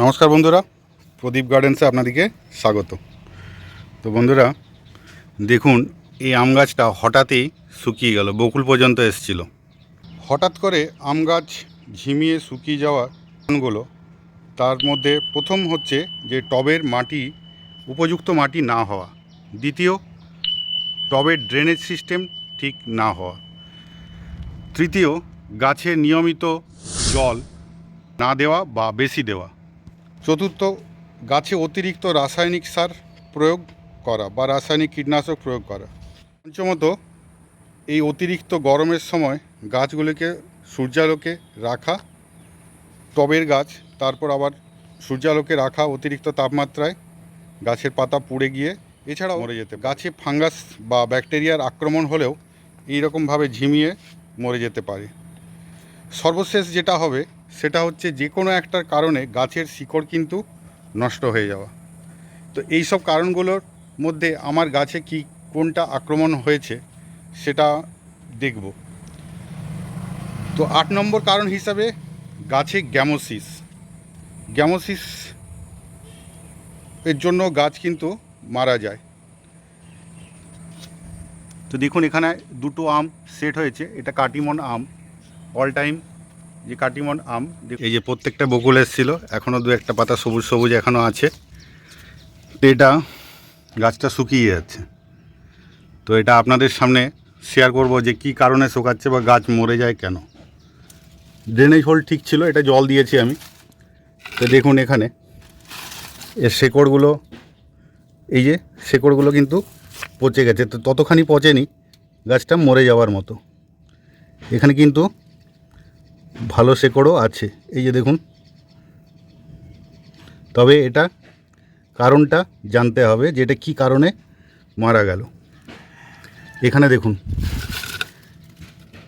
নমস্কার বন্ধুরা, প্রদীপ গার্ডেন্সে আপনাদেরকে স্বাগত। তো বন্ধুরা, দেখুন, এই আম গাছটা হঠাৎই শুকিয়ে গেল, বকুল পর্যন্ত এসছিল। হঠাৎ করে আম গাছ ঝিমিয়ে শুকিয়ে যাওয়ার কারণগুলো, তার মধ্যে প্রথম হচ্ছে যে টবের মাটি, উপযুক্ত মাটি না হওয়া। দ্বিতীয়, টবের ড্রেনেজ সিস্টেম ঠিক না হওয়া। তৃতীয় গাছের নিয়মিত জল না দেওয়া বা বেশি দেওয়া। চতুর্থ, গাছে অতিরিক্ত রাসায়নিক সার প্রয়োগ করা বা রাসায়নিক কীটনাশক প্রয়োগ করা। পঞ্চমত, এই অতিরিক্ত গরমের সময় গাছগুলিকে সূর্যালোকে রাখা, টবের গাছ, তারপর আবার সূর্যালোকে রাখা অতিরিক্ত তাপমাত্রায় গাছের পাতা পুড়ে গিয়ে এছাড়াও মরে যেতে গাছে ফাঙ্গাস বা ব্যাকটেরিয়ার আক্রমণ হলেও এইরকমভাবে ঝিমিয়ে মরে যেতে পারে। সর্বশেষ যেটা হবে সেটা হচ্ছে যে কোনো একটার কারণে গাছের শিকড় কিন্তু নষ্ট হয়ে যাওয়া। তো এই সব কারণগুলোর মধ্যে আমার গাছে কি, কোনটা আক্রমণ হয়েছে সেটা দেখব। তো আট নম্বর কারণ হিসাবে গাছে গ্যামোসিস। গ্যামোসিস এর জন্য গাছ কিন্তু মারা যায়। তো দেখুন এখানে দুটো আম সেট হয়েছে, এটা কাটিমন আম অল টাইম যে কাটিমন আম এই যে প্রত্যেকটা বকুল এসেছিল এখনও দু একটা পাতা সবুজ সবুজ এখনও আছে। এটা গাছটা শুকিয়ে যাচ্ছে। তো এটা আপনাদের সামনে শেয়ার করব যে কি কারণে শুকাচ্ছে বা গাছ মরে যায় কেন। ড্রেনেজ হোল ঠিক ছিল, এটা জল দিয়েছি আমি। তো দেখুন এখানে, এর শেকড়গুলো, এই যে শেকড়গুলো কিন্তু পচে গেছে। তো ততখানি পচেনি, গাছটা মরে যাওয়ার মতো। এখানে কিন্তু ভালো শেকড়ও আছে। এই যে দেখুন। তবে এটা কারণটা জানতে হবে যে এটা কী কারণে মারা গেল। এখানে দেখুন।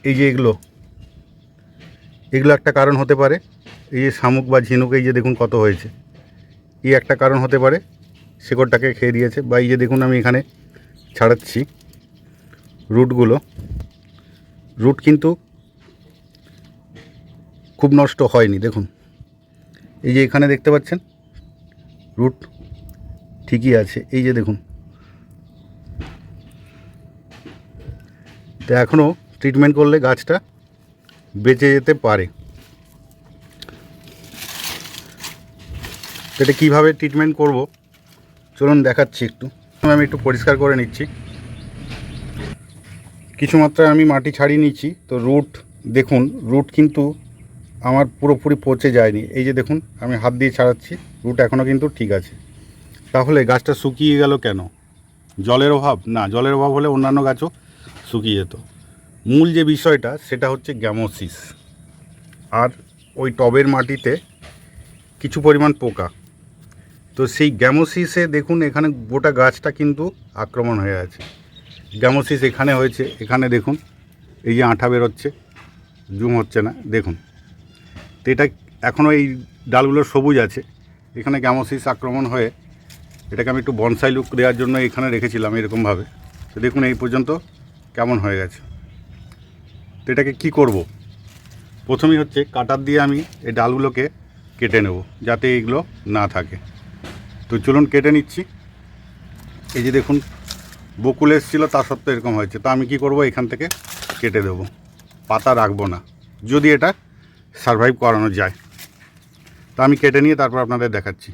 এই যে এগুলো। এগুলো একটা কারণ হতে পারে। এই যে শামুক বা ঝিনুক, এই যে দেখুন কত হয়েছে। এই একটা কারণ হতে পারে। শেকড়টাকে খেয়ে দিয়েছে। বা এই যে দেখুন আমি এখানে ছাড়াচ্ছি রুটগুলো। রুট কিন্তু খুব নষ্ট হয়নি, দেখুন। এই যে এখানে দেখতে পাচ্ছেন, রুট ঠিকই আছে, এই যে দেখুন। তো এখনও ট্রিটমেন্ট করলে গাছটা বেঁচে যেতে পারে। এটা কীভাবে ট্রিটমেন্ট করব? চলুন দেখাচ্ছি একটু। আমি একটু পরিষ্কার করে নিচ্ছি। কিছু মাত্রায় আমি মাটি ছাড়িয়ে নিচ্ছি। তো রুট, দেখুন, রুট কিন্তু আমার পুরোপুরি পচে যায়নি। এই যে দেখুন, আমি হাত দিয়ে ছাড়াচ্ছি, রুট এখনও কিন্তু ঠিক আছে। তাহলে গাছটা শুকিয়ে গেল কেন? জলের অভাব? না, জলের অভাব হলে অন্যান্য গাছও শুকিয়ে যেত। মূল যে বিষয়টা, সেটা হচ্ছে গ্যামোসিস। আর ওই টবের মাটিতে কিছু পরিমাণ পোকা। তো সেই গ্যামোসিসে দেখুন, এখানে গোটা গাছটা কিন্তু আক্রমণ হয়ে আছে। গ্যামোসিস এখানে হয়েছে, এখানে দেখুন, এই যে আঠা বেরোচ্ছে, জুম হচ্ছে না, দেখুন। তো এটা এখনও এই ডালগুলো সবুজ আছে। এখানে গ্যামোসিস আক্রমণ হয়ে এটাকে আমি একটু বনসাই লুক দেওয়ার জন্য এখানে রেখেছিলাম এরকমভাবে। তো দেখুন এই পর্যন্ত কেমন হয়ে গেছে। তো এটাকে কি করব? প্রথমেই হচ্ছে কাটার দিয়ে আমি এই ডালগুলোকে কেটে নেব যাতে এইগুলো না থাকে। তো চলুন কেটে নিচ্ছি। এই যে দেখুন, বকুল এসেছিল, তা সত্ত্বেও এরকম হয়েছে। তো আমি কি করব? এখান থেকে কেটে দেব। পাতা রাখব না। যদি এটা সারভাইভ করানো যায়। তা আমি কেটে নিয়ে তারপর আপনাদের দেখাচ্ছি।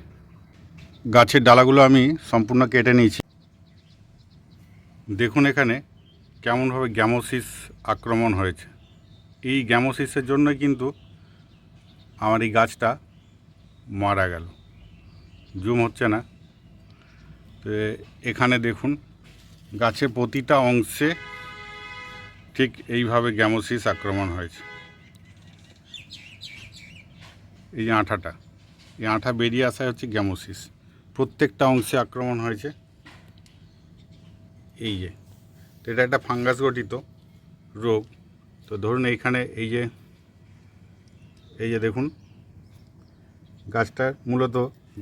গাছের ডালাগুলো আমি সম্পূর্ণ কেটে নিয়েছি। দেখুন এখানে কেমনভাবে গ্যামোসিস আক্রমণ হয়েছে। এই গ্যামোসিসের জন্যই কিন্তু আমার এই গাছটা মারা গেল। জুম হচ্ছে না। তো এখানে দেখুন গাছের প্রতিটা অংশে ঠিক এইভাবে গ্যামোসিস আক্রমণ হয়েছে। এই যে আঠাটা, এই আঠা বেরিয়ে আসা হচ্ছে গ্যামোসিস। প্রত্যেকটা অংশে আক্রমণ হয়েছে। এই যে, তো এটা একটা ফাঙ্গাস গঠিত রোগ। তো ধরুন এইখানে এই যে এই যে দেখুন, গাছটা মূলত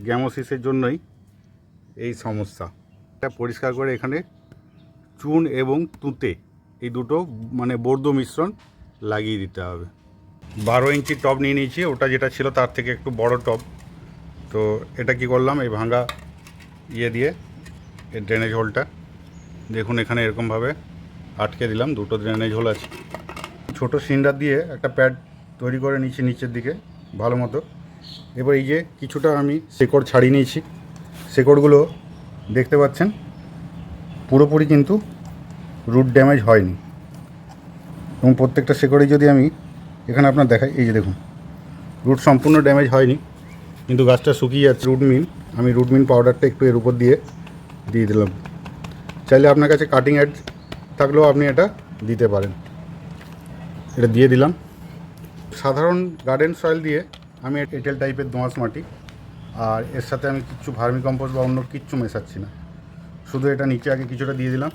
গ্যামোসিসের জন্যই এই সমস্যা। এটা পরিষ্কার করে এখানে চুন এবং তুঁতে এই দুটো মানে বর্দ মিশ্রণ লাগিয়ে দিতে হবে। বারো ইঞ্চি টব নিয়ে নিয়েছি, ওটা যেটা ছিল তার থেকে একটু বড় টব তো এটা কি করলাম, এই ভাঙা ইয়ে দিয়ে, এই ড্রেনেজ হোলটা দেখুন এখানে এরকমভাবে আটকে দিলাম, দুটো ড্রেনেজ হোল আছে। ছোট সিন্ডার দিয়ে একটা প্যাড তৈরি করে নিচ্ছি নিচের দিকে, ভালো মতো। এবার এই যে কিছুটা আমি শেকড় ছাড়িয়ে নিয়েছি, শেকড়গুলো দেখতে পাচ্ছেন, পুরোপুরি কিন্তু রুট ড্যামেজ হয়নি। এবং প্রত্যেকটা শেকড়ে যদি আমি এখানে আপনার দেখাই, এই যে দেখুন। রুট সম্পূর্ণ ড্যামেজ হয়নি, কিন্তু গাছটা শুকিয়ে যাচ্ছে। রুটমিন আমি রুটমিন পাউডারটা একটু এর উপর দিয়ে দিয়ে দিলাম। চাইলে আপনার কাছে কাটিং অ্যাড থাকলেও আপনি এটা দিতে পারেন। এটা দিয়ে দিলাম। সাধারণ গার্ডেন সয়েল দিয়ে আমি এঁটেল টাইপের দোঁয়াশ মাটি, আর এর সাথে আমি কিচ্ছু ভার্মি কম্পোস্ট বা অন্য কিচ্ছু মেশাচ্ছি না। শুধু এটা নিচে আগে কিছুটা দিয়ে দিলাম।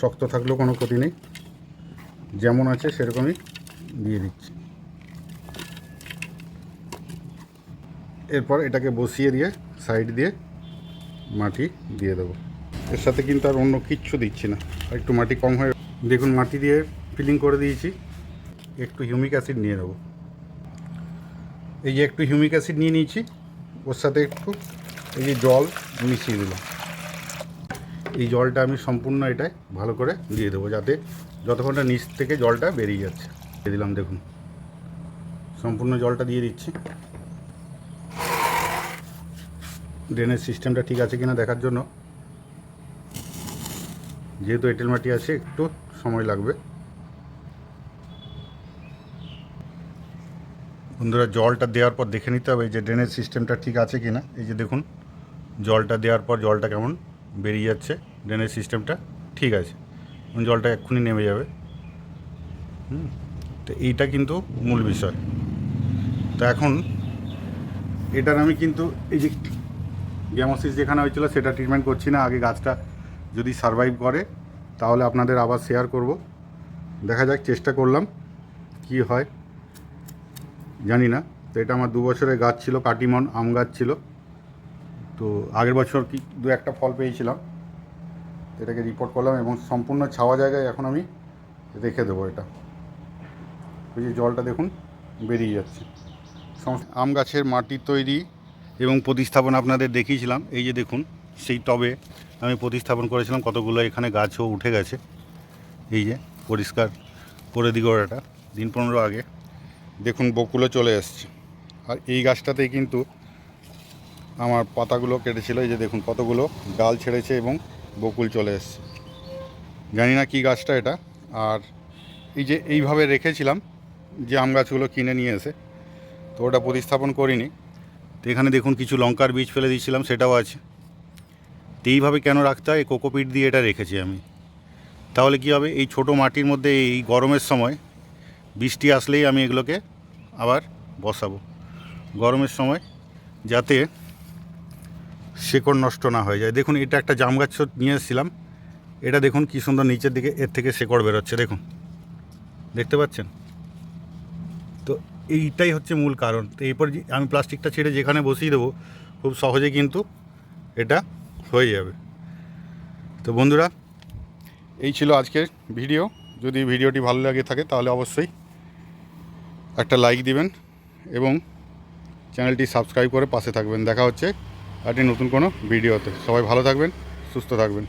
শক্ত থাকলেও কোনো ক্ষতি নেই। যেমন আছে সেরকমই দিয়ে দিচ্ছি। এরপর এটাকে বসিয়ে দিয়ে সাইড দিয়ে মাটি দিয়ে দেবো। এর সাথে কিন্তু আর অন্য কিচ্ছু দিচ্ছি না একটু মাটি কম হয়ে দেখুন মাটি দিয়ে ফিলিং করে দিয়েছি, একটু হিউমিক অ্যাসিড নিয়ে নেব। এই যে একটু হিউমিক অ্যাসিড নিয়ে নিয়েছি, ওর সাথে একটু এই যে জল মিশিয়ে দিলাম। এই জলটা আমি সম্পূর্ণ এটায় ভালো করে দিয়ে দেবো যাতে যতক্ষণটা নিচ থেকে জলটা বেরিয়ে যাচ্ছে। দিয়ে দিলাম, দেখুন। সম্পূর্ণ জলটা দিয়ে দিচ্ছি। ড্রেনের সিস্টেমটা ঠিক আছে কিনা দেখার জন্য। যেহেতু এঁটেল মাটি আছে, একটু সময় লাগবে। বন্ধুরা, জলটা দেওয়ার পর দেখে নিতে হবে যে ড্রেনের সিস্টেমটা ঠিক আছে কিনা। এই যে দেখুন, জলটা দেওয়ার পর জলটা কেমন বেরিয়ে যাচ্ছে ড্রেনেজ সিস্টেমটা ঠিক আছে। জলটা এক্ষুনি নেমে যাবে। হুম, তো এইটা কিন্তু মূল বিষয়। তো এখন এটার আমি কিন্তু এই যে গ্যামোসিস যেখানে হয়েছিল সেটা ট্রিটমেন্ট করছি না, আগে গাছটা যদি সারভাইভ করে, তাহলে আপনাদের আবার শেয়ার করব। দেখা যাক, চেষ্টা করলাম কি হয়। জানি না, তো এটা আমার দু বছরের গাছ ছিল, কাটিমন আম গাছ ছিল। তো আগের বছর কি দু একটা ফল পেয়েছিলাম, এটাকে রিপোর্ট করলাম এবং সম্পূর্ণ ছাওয়া জায়গায় এখন আমি রেখে দেবো এটা। ওই যে জলটা দেখুন, বেরিয়ে যাচ্ছে। আম গাছের মাটি তৈরি এবং প্রতিস্থাপন আপনাদের দেখিয়েছিলাম। এই যে দেখুন, সেই টবে আমি প্রতিস্থাপন করেছিলাম, কতগুলো এখানে গাছও উঠে গেছে। এই যে পরিষ্কার করে দিকে ওটা দিন পনেরো আগে। দেখুন, বকুলও চলে এসছে। আর এই গাছটাতেই কিন্তু আমার পাতাগুলো কেটেছিল, এই যে দেখুন কতগুলো ডাল ছেড়েছে এবং বকুল চলে এসছে। জানি না কী গাছটা এটা, আর এই যে এইভাবে রেখেছিলাম যে আম গাছগুলো কিনে নিয়ে এসে, তো ওটা প্রতিস্থাপন করিনি। তো এখানে দেখুন কিছু লঙ্কার বীজ ফেলে দিয়েছিলাম, সেটাও আছে। তো এইভাবে কেন রাখতে হয়? কোকোপিট দিয়ে এটা রেখেছি আমি। তাহলে কি হবে? এই ছোট মাটির মধ্যে এই গরমের সময় বৃষ্টি আসলেই আমি এগুলোকে আবার বসাবো। গরমের সময় যাতে শেকড় নষ্ট না হয়ে যায়। দেখুন, এটা একটা জাম গাছ নিয়ে এসেছিলাম। এটা দেখুন কী সুন্দর নিচের দিকে, এর থেকে শেকড় বেরোচ্ছে, দেখুন। দেখতে পাচ্ছেন? তো এইটাই হচ্ছে মূল কারণ। তো এরপর আমি প্লাস্টিকটা ছেড়ে যেখানে বসিয়ে দেবো, খুব সহজে কিন্তু এটা হয়ে যাবে। তো বন্ধুরা, এই ছিল আজকের ভিডিও। যদি ভিডিওটি ভালো লাগে থাকে, তাহলে অবশ্যই একটা লাইক দিবেন এবং চ্যানেলটি সাবস্ক্রাইব করে পাশে থাকবেন। দেখা হচ্ছে একটি নতুন কোনো ভিডিওতে। সবাই ভালো থাকবেন সুস্থ থাকবেন।